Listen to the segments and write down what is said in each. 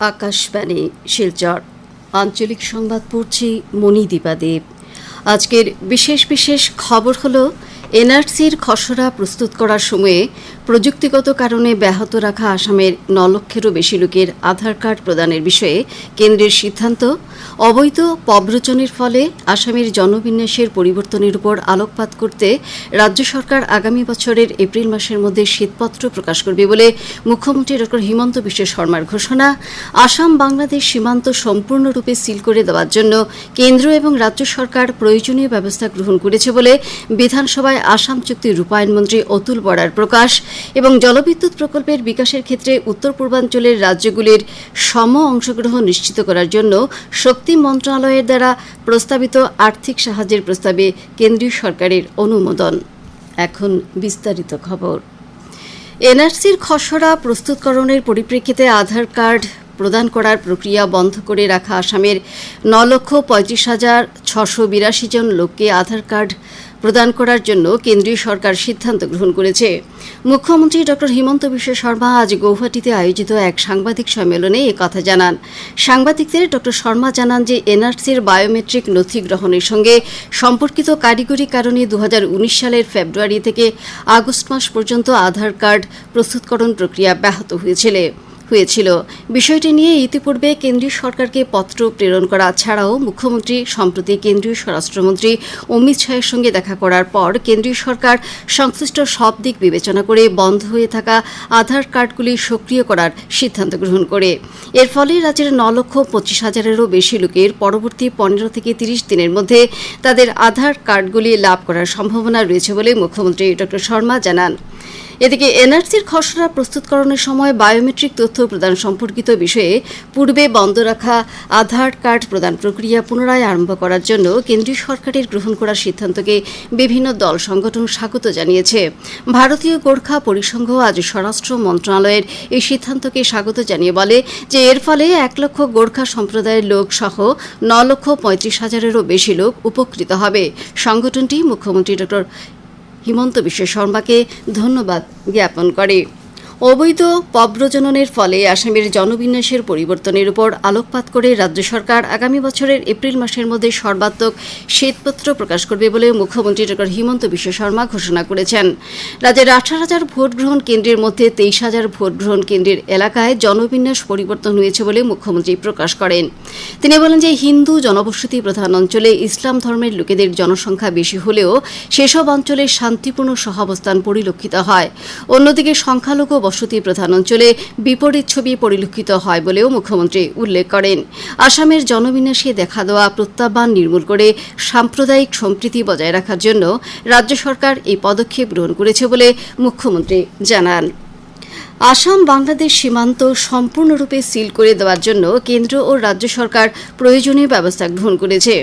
আকাশবাণী, শিলচর। আঞ্চলিক সংবাদ পড়ছি মণিদীপা দেব। আজকের বিশেষ বিশেষ খবর হলো, এনআরসির খসড়া প্রস্তুত করার সময়ে প্রযুক্তিগত কারণে ব্যাহত রাখা আসামের ন লক্ষেরও বেশি লোকের আধার কার্ড প্রদানের বিষয়ে কেন্দ্রের সিদ্ধান্ত। অবৈধ পব্রচনের ফলে আসামের জনবিন্যাসের পরিবর্তনের উপর আলোকপাত করতে রাজ্য সরকার আগামী বছরের এপ্রিল মাসের মধ্যে শ্বেতপত্র প্রকাশ করবে বলে মুখ্যমন্ত্রী ড. হিমন্ত বিশ্ব শর্মার ঘোষণা। আসাম বাংলাদেশ সীমান্ত সম্পূর্ণরূপে সিল করে দেওয়ার জন্য কেন্দ্র এবং রাজ্য সরকার প্রয়োজনীয় ব্যবস্থা গ্রহণ করেছে বলে বিধানসভায় আসাম চুক্তি রূপায়ণ মন্ত্রী অতুল বরার প্রকাশ। এবং জলবিদ্যুৎ প্রকল্পের বিকাশের ক্ষেত্রে উত্তর পূর্বাঞ্চলের রাজ্যগুলির সম অংশগ্রহণ নিশ্চিত করার জন্য শক্তি মন্ত্রণালয়ের দ্বারা প্রস্তাবিত আর্থিক সাহায্যের প্রস্তাবে কেন্দ্রীয় সরকারের অনুমোদন। এখন বিস্তারিত খবর। এনআরসির খসড়া প্রস্তুতকরণের পরিপ্রেক্ষিতে আধার কার্ড প্রদান করার প্রক্রিয়া বন্ধ করে রাখা আসামের ন লক্ষ পঁয়ত্রিশ হাজার ছশো বিরাশি জন লোককে আধার কার্ড প্রদান করার জন্য কেন্দ্রীয় সরকার সিদ্ধান্ত গ্রহণ করেছে। মুখ্যমন্ত্রী ড. হিমন্ত বিশ্ব শর্মা আজ গৌহাটিতে আয়োজিত এক সাংবাদিক সম্মেলনে কথা জানান। সাংবাদিকদের ড. শর্মা জানান যে, এনআরসির বায়োমেট্রিক নথি গ্রহণের সঙ্গে সম্পর্কিত কারিগরি কারণে দু হাজার উনিশ সালের ফেব্রুয়ারি থেকে আগস্ট মাস পর্যন্ত আধার কার্ড প্রস্তুতকরণ প্রক্রিয়া ব্যাহত হয়েছিল। হয়েছিল। বিষয়টি নিয়ে ইতিপূর্বে কেন্দ্রীয় সরকারকে পত্র প্রেরণ করা ছাড়াও মুখ্যমন্ত্রী, সম্প্রতি কেন্দ্রীয় স্বরাষ্ট্রমন্ত্রী অমিত শাহের সঙ্গে দেখা করার পর কেন্দ্রীয় সরকার সংশ্লিষ্ট সব দিক বিবেচনা করে বন্ধ হয়ে থাকা আধার কার্ডগুলি সক্রিয় করার সিদ্ধান্ত গ্রহণ করে। এর ফলে রাজ্যের ন লক্ষ পঁচিশ হাজারেরও বেশি লোকের পরবর্তী পনেরো থেকে তিরিশ দিনের মধ্যে তাদের আধার কার্ডগুলি লাভ করার সম্ভাবনা রয়েছে বলে মুখ্যমন্ত্রী ড শর্মা জানান। এদিকে এনআরসির খসড়া প্রস্তুতকরণের সময় বায়োমেট্রিক তথ্য প্রদান সম্পর্কিত বিষয়ে পূর্বে বন্ধ রাখা আধার কার্ড প্রদান প্রক্রিয়া পুনরায় আরম্ভ করার জন্য কেন্দ্রীয় সরকারের গ্রহণ করার সিদ্ধান্তকে বিভিন্ন দল সংগঠন স্বাগত জানিয়েছে। ভারতীয় গোর্খা পরিসংঘ আজ স্বরাষ্ট্র মন্ত্রণালয়ের এই সিদ্ধান্তকে স্বাগত জানিয়ে বলে যে এর ফলে এক লক্ষ গোর্খা সম্প্রদায়ের লোক সহ ন লক্ষ পঁয়ত্রিশ হাজারেরও বেশি লোক উপকৃত হবে। সংগঠনটি মুখ্যমন্ত্রী ডক্টর হিমন্ত বিশ্ব শর্মাকে ধন্যবাদ জ্ঞাপন করে। অবৈধ পব্রজননের ফলে আসামের জনবিন্যাসের পরিবর্তনের উপর আলোকপাত করে রাজ্য সরকার আগামী বছরের এপ্রিল মাসের মধ্যে সর্বাত্মক শ্বেতপত্র প্রকাশ করবে বলে মুখ্যমন্ত্রী ড হিমন্ত বিশ্ব শর্মা ঘোষণা করেছেন। রাজ্যের আঠারো হাজার ভোট গ্রহণ কেন্দ্রের মধ্যে তেইশ হাজার ভোট গ্রহণ কেন্দ্রের এলাকায় জনবিন্যাস পরিবর্তন হয়েছে বলে মুখ্যমন্ত্রী প্রকাশ করেন। তিনি বলেন যে হিন্দু জনবসতি প্রধান অঞ্চলে ইসলাম ধর্মের লোকেদের জনসংখ্যা বেশি হলেও সেসব অঞ্চলে শান্তিপূর্ণ সহাবস্থান পরিলক্ষিত হয়। অন্যদিকে সংখ্যালঘু বসতি প্রধান অঞ্চলে বিপরীত ছবি পরিলক্ষিত হয় বলেও মুখ্যমন্ত্রী উল্লেখ করেন। আসামের জনবিন্যাসে দেখা দেওয়া প্রত্যাহ্বান নির্মূল করে সাম্প্রদায়িক সম্প্রীতি বজায় রাখার জন্য রাজ্য সরকার এই পদক্ষেপ গ্রহণ করেছে বলে মুখ্যমন্ত্রী জানান। আসাম বাংলাদেশ সীমান্ত সম্পূর্ণরূপে সিল করে দেওয়ার জন্য কেন্দ্র ও রাজ্য সরকার প্রয়োজনীয় ব্যবস্থা গ্রহণ করেছে।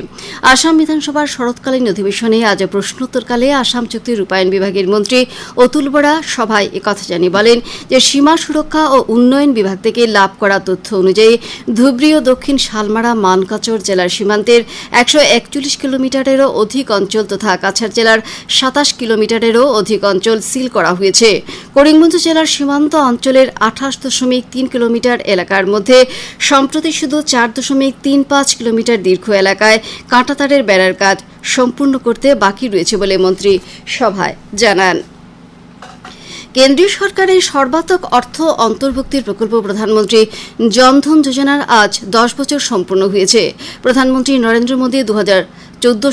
আসাম বিধানসভার শরৎকালীন অধিবেশনে আজ প্রশ্নোত্তরকালে আসাম চুক্তি রূপায়ণ বিভাগের মন্ত্রী অতুল বরা সভায় একথা জানিয়ে বলেন যে, সীমা সুরক্ষা ও উন্নয়ন বিভাগ থেকে লাভ করা তথ্য অনুযায়ী ধুবরী ও দক্ষিণ শালমারা মানকাচর জেলার সীমান্তের একশো একচল্লিশ কিলোমিটারেরও অধিক অঞ্চল তথা কাছাড় জেলার সাতাশ কিলোমিটারেরও অধিক অঞ্চল সিল করা হয়েছে। করিমগঞ্জ জেলার সীমান্ত অঞ্চলের আঠাশ দশমিক তিন কিলোমিটার এলাকার মধ্যে, সম্প্রতি শুধু চার দশমিক তিন পাঁচ কিলোমিটার দীর্ঘ এলাকায় কাঁটাতারের বেড়ার কাজ সম্পূর্ণ করতে বাকি রয়েছে বলে মন্ত্রী সভায় জানান। কেন্দ্রীয় সরকারের সর্বাত্মক অর্থ অন্তর্ভুক্তির প্রকল্প প্রধানমন্ত্রী জনধন যোজনার আজ দশ বছর সম্পূর্ণ হয়েছে। প্রধানমন্ত্রী নরেন্দ্র মোদী দু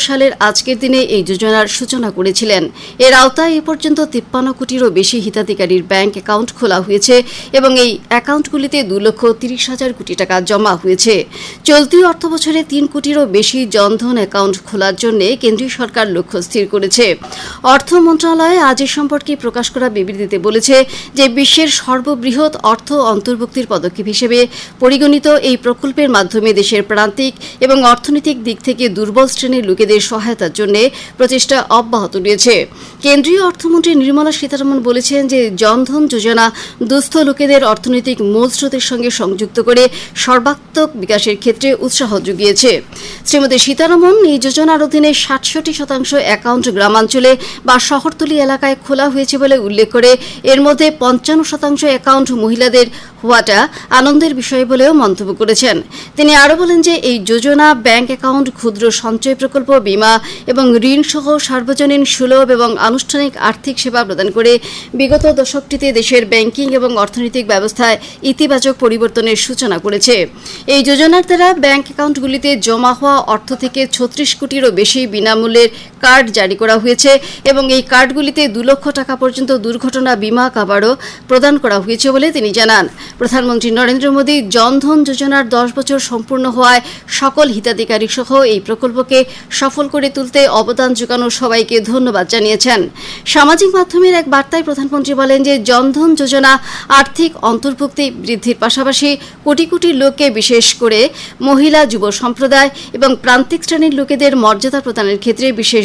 সালের আজকের দিনে এই যোজনার সূচনা করেছিলেন। এর আওতায় এ পর্যন্ত তিপ্পান্ন কোটিরও বেশি হিতাধিকারীর ব্যাংক অ্যাকাউন্ট খোলা হয়েছে এবং এই অ্যাকাউন্টগুলিতে দু লক্ষ তিরিশ হাজার কোটি টাকা জমা হয়েছে। চলতি অর্থ বছরে তিন কোটিরও বেশি জনধন অ্যাকাউন্ট খোলার জন্য কেন্দ্রীয় সরকার লক্ষ্য স্থির করেছে। অর্থ মন্ত্রণালয় আজ এ সম্পর্কে প্রকাশ করা বিবৃতিতে বলেছে যে বিশ্বের সর্ববৃহৎ অর্থ অন্তর্ভুক্তির পদক্ষেপ হিসেবে পরিগণিত এই প্রকল্পের মাধ্যমে দেশের প্রান্তিক এবং অর্থনৈতিক দিক থেকে দুর্বল শ্রেণি শ্রেণির লোকেদের সহায়তার জন্য প্রচেষ্টা অব্যাহত রয়েছে। কেন্দ্রীয় অর্থমন্ত্রী নির্মলা সীতারামন বলেছেন যে, জনধন যোজনা দুস্থ লোকেদের অর্থনৈতিক মূলস্রোতের সঙ্গে সংযুক্ত করে সর্বাত্মক বিকাশের ক্ষেত্রে উৎসাহ জুগিয়েছে শ্রীমতী সীতারামন এই যোজনার অধীনে ষাটষট্টি শতাংশ অ্যাকাউন্ট গ্রামাঞ্চলে বা শহরতলি এলাকায় খোলা হয়েছে বলে উল্লেখ করে এর মধ্যে পঞ্চান্ন শতাংশ অ্যাকাউন্ট মহিলাদের হওয়াটা আনন্দের বিষয় বলেও মন্তব্য করেছেন। তিনি আরও বলেন যে, এই যোজনা ব্যাংক অ্যাকাউন্ট ক্ষুদ্র সঞ্চয় প্রকল্প, বীমা এবং ঋণ সহ সার্বজনীন সুলভ এবং আনুষ্ঠানিক আর্থিক সেবা প্রদান করে বিগত দশকটিতে দেশের ব্যাংকিং এবং অর্থনৈতিক ব্যবস্থায় ইতিবাচক পরিবর্তনের সূচনা করেছে। এই যোজনার দ্বারা ব্যাংক অ্যাকাউন্টগুলিতে জমা হওয়া অর্থ থেকে ছত্রিশ কোটিরও বেশি বিনামূল্যের কার্ড জারি করা হয়েছে এবং এই কার্ডগুলিতে দু লক্ষ টাকা পর্যন্ত দুর্ঘটনা বিমা কাভারও প্রদান করা হয়েছে বলে তিনি জানান। প্রধানমন্ত্রী নরেন্দ্র মোদী জনধন যোজনার দশ বছর সম্পূর্ণ হওয়ায় সকল হিতাধিকারী সহ এই প্রকল্পকে সফল করে তুলতে অবদান যোগানো সবাইকে ধন্যবাদ জানিয়েছেন। সামাজিক মাধ্যমের এক বার্তায় প্রধানমন্ত্রী বলেন যে জনধন যোজনা আর্থিক অন্তর্ভুক্তি বৃদ্ধির পাশাপাশি কোটি কোটি লোককে বিশেষ করে মহিলা, যুব সম্প্রদায় এবং প্রান্তিক শ্রেণির লোকেদের মর্যাদা প্রদানের ক্ষেত্রে বিশেষ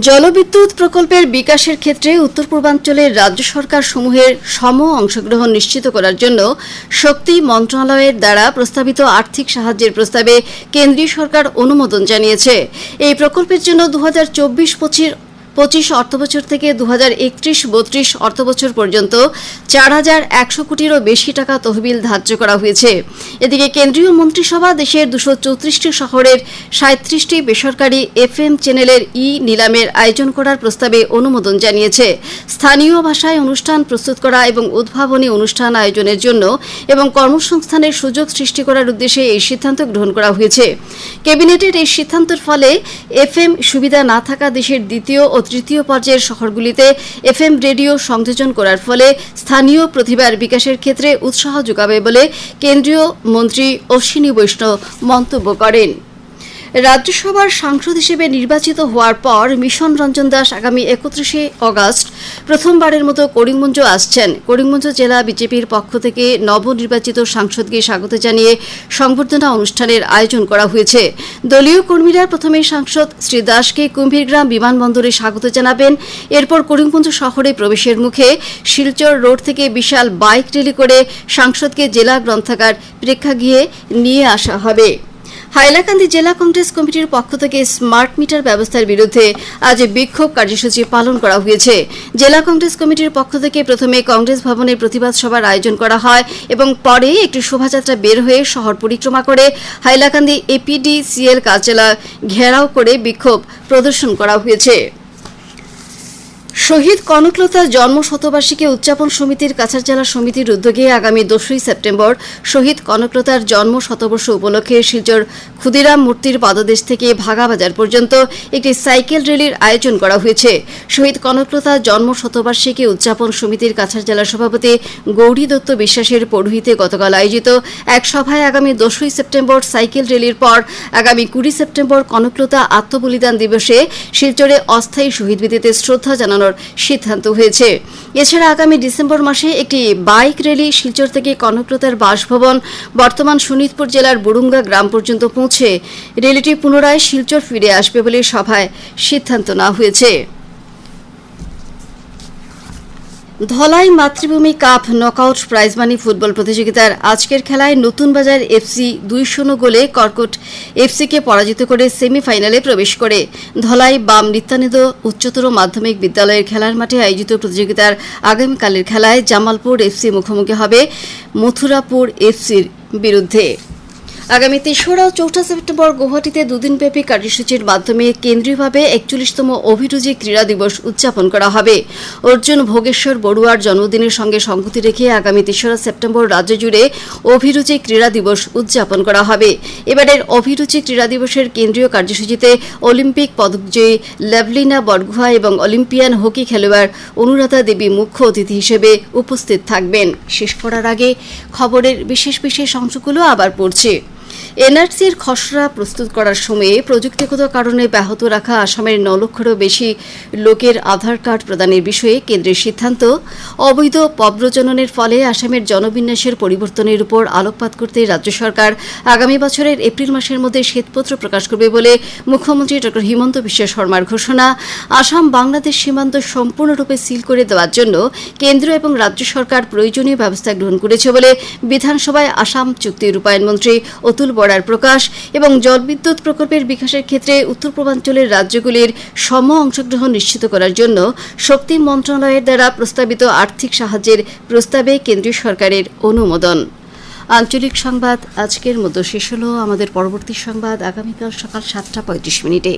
জলবিদ্যুৎ প্রকল্পের বিকাশের ক্ষেত্রে উত্তর পূর্বাঞ্চলের রাজ্য সরকার সমূহের সম অংশগ্রহণ নিশ্চিত করার জন্য শক্তি মন্ত্রণালয়ের দ্বারা প্রস্তাবিত আর্থিক সাহায্যের প্রস্তাবে কেন্দ্রীয় সরকার অনুমোদন জানিয়েছে। এই প্রকল্পের জন্য দু হাজার চব্বিশ পঁচিশ অর্থবছর থেকে দু হাজার একত্রিশ বত্রিশ অর্থবছর পর্যন্ত চার হাজার একশো কোটিরও বেশি টাকা তহবিল ধার্য করা হয়েছে। এদিকে কেন্দ্রীয় মন্ত্রিসভা দেশের দুশো চৌত্রিশটি শহরের সাঁত্রিশটি বেসরকারি এফএম চ্যানেলের ই নিলামের আয়োজন করার প্রস্তাবে অনুমোদন জানিয়েছে। স্থানীয় ভাষায় অনুষ্ঠান প্রস্তুত করা এবং উদ্ভাবনী অনুষ্ঠান আয়োজনের জন্য এবং কর্মসংস্থানের সুযোগ সৃষ্টি করার উদ্দেশ্যে এই সিদ্ধান্ত গ্রহণ করা হয়েছে। ক্যাবিনেটের এই সিদ্ধান্তের ফলে এফএম সুবিধা না থাকা দেশের দ্বিতীয় ও তৃতীয় পর্যায়ের শহরগুলিতে এফএম রেডিও সংযোজন করার ফলে স্থানীয় প্রতিভার বিকাশের ক্ষেত্রে উৎসাহ যোগাবে বলে কেন্দ্রীয় মন্ত্রী অশ্বিনী বৈষ্ণব মন্তব্য করেন। রাজ্যসভার সাংসদ হিসেবে নির্বাচিত হওয়ার পর মিশন রঞ্জন দাস আগামী একত্রিশে অগস্ট প্রথমবারের মতো করিমগঞ্জ আসছেন। করিমগঞ্জ জেলা বিজেপির পক্ষ থেকে নবনির্বাচিত সাংসদকে স্বাগত জানিয়ে সংবর্ধনা অনুষ্ঠানের আয়োজন করা হয়েছে। দলীয় কর্মীরা প্রথমে সাংসদ শ্রী দাসকে কুম্ভীরগ্রাম বিমানবন্দরে স্বাগত জানাবেন। এরপর করিমগঞ্জ শহরে প্রবেশের মুখে শিলচর রোড থেকে বিশাল বাইক র্যালি করে সাংসদকে জেলা গ্রন্থাগার প্রেক্ষাগৃহে নিয়ে আসা হবে। হাইলাকান্দি জেলা কংগ্রেস কমিটির পক্ষ থেকে স্মার্ট মিটার ব্যবস্থার বিরুদ্ধে আজ বিক্ষোভ কার্যসূচি পালন করা হয়েছে। জেলা কংগ্রেস কমিটির পক্ষ থেকে প্রথমে কংগ্রেস ভবনে প্রতিবাদ সভার আয়োজন করা হয় এবং পরে একটি শোভাযাত্রা বের হয়ে শহর পরিক্রমা করে হাইলাকান্দি এপিডিসিএল কার্যালয় ঘেরাও করে বিক্ষোভ প্রদর্শন করা হয়েছে। শহীদ কনকলতার জন্ম শতবার্ষিকী উদযাপন সমিতির কাছাড় জেলা সমিতির উদ্যোগে আগামী দোসই সেপ্টেম্বর শহীদ কনকলতার জন্ম শতবর্ষ উপলক্ষে শিলচর ক্ষুদিরাম মূর্তির পাদদেশ থেকে ভাগাবাজার পর্যন্ত একটি সাইকেল র্যালির আয়োজন করা হয়েছে। শহীদ কনকলতা জন্ম শতবার্ষিকী উদযাপন সমিতির কাছাড় জেলা সভাপতি গৌরী দত্ত বিশ্বাসের পৌরোহিতে গতকাল আয়োজিত এক সভায় আগামী দোসই সেপ্টেম্বর সাইকেল র্যালির পর আগামী কুড়ি সেপ্টেম্বর কনকলতা আত্মবলিদান দিবসে শিলচরে অস্থায়ী শহীদ বেদিতে শ্রদ্ধা জানানোর সিদ্ধান্ত হয়েছে। এছাড়া আগামী ডিসেম্বর মাসে একটি বাইক র্যালি শিলচর থেকে কনকলতার বাসভবন বর্তমান শোণিতপুর জেলার বুরুঙ্গা গ্রাম পর্যন্ত পৌঁছে। র্যালিটি পুনরায় শিলচর ফিরে আসবে বলে সভায় সিদ্ধান্ত নেওয়া হয়েছে। Dhalai Matribhumi cup knockout prize money football প্রতিযোগিতার আজকের খেলায় নতুন বাজার এফসি দুই শূন্য গোলে কর্কট এফসিকে পরাজিত করে সেমিফাইনালে প্রবেশ করে। ধলাই বাম নিত্যানন্দ উচ্চতর মাধ্যমিক বিদ্যালয়ের খেলার মাঠে আয়োজিত প্রতিযোগিতার আগামীকালের খেলায় জামালপুর এফসি মুখোমুখি হবে মথুরাপুর এফসির বিরুদ্ধে। আগামী তেসরা ও চৌঠা সেপ্টেম্বর গুয়াহাটিতে দুদিনব্যাপী কার্যসূচির মাধ্যমে কেন্দ্রীয়ভাবে একচল্লিশতম অভিরুচি ক্রীড়া দিবস উদযাপন করা হবে। অর্জুন ভোগেশ্বর বড়ুয়ার জন্মদিনের সঙ্গে সংগতি রেখে আগামী তেসরা সেপ্টেম্বর রাজ্য জুড়ে অভিরুচি ক্রীড়া দিবস উদযাপন করা হবে। এবারের অভিরুচি ক্রীড়া দিবসের কেন্দ্রীয় কার্যসূচিতে অলিম্পিক পদকজয়ী ল্যাভলিনা বরগুহা এবং অলিম্পিয়ান হকি খেলোয়াড় অনুরাধা দেবী মুখ্য অতিথি হিসেবে উপস্থিত থাকবেন। শেষ করার আগে খবরের বিশেষ বিশেষ অংশগুলো আবার পড়ছে। এনআরসির খসড়া প্রস্তুত করার সময়ে প্রযুক্তিগত কারণে ব্যাহত রাখা আসামের ন লক্ষেরও বেশি লোকের আধার কার্ড প্রদানের বিষয়ে কেন্দ্রের সিদ্ধান্ত। অবৈধ পব্রজননের ফলে আসামের জনবিন্যাসের পরিবর্তনের উপর আলোকপাত করতে রাজ্য সরকার আগামী বছরের এপ্রিল মাসের মধ্যে শ্বেতপত্র প্রকাশ করবে বলে মুখ্যমন্ত্রী ড হিমন্ত বিশ্ব শর্মার ঘোষণা। আসাম বাংলাদেশ সীমান্ত সম্পূর্ণরূপে সিল করে দেওয়ার জন্য কেন্দ্র এবং রাজ্য সরকার প্রয়োজনীয় ব্যবস্থা গ্রহণ করেছে বলে বিধানসভায় আসাম চুক্তি রূপায়ণ মন্ত্রী অতুল বড়ার প্রকাশ এবং জলবিদ্যুৎ প্রকল্পের বিকাশের ক্ষেত্রে উত্তর পূর্বাঞ্চলের রাজ্যগুলির সম অংশগ্রহণ নিশ্চিত করার জন্য শক্তি মন্ত্রণালয়ের দ্বারা প্রস্তাবিত আর্থিক সাহায্যের প্রস্তাবে কেন্দ্রীয় সরকারের অনুমোদন। আঞ্চলিক সংবাদ, আজকের মতো শেষ হলো। আমাদের পরবর্তী সংবাদ আগামীকাল সকাল সাতটা পঁয়ত্রিশ মিনিটে।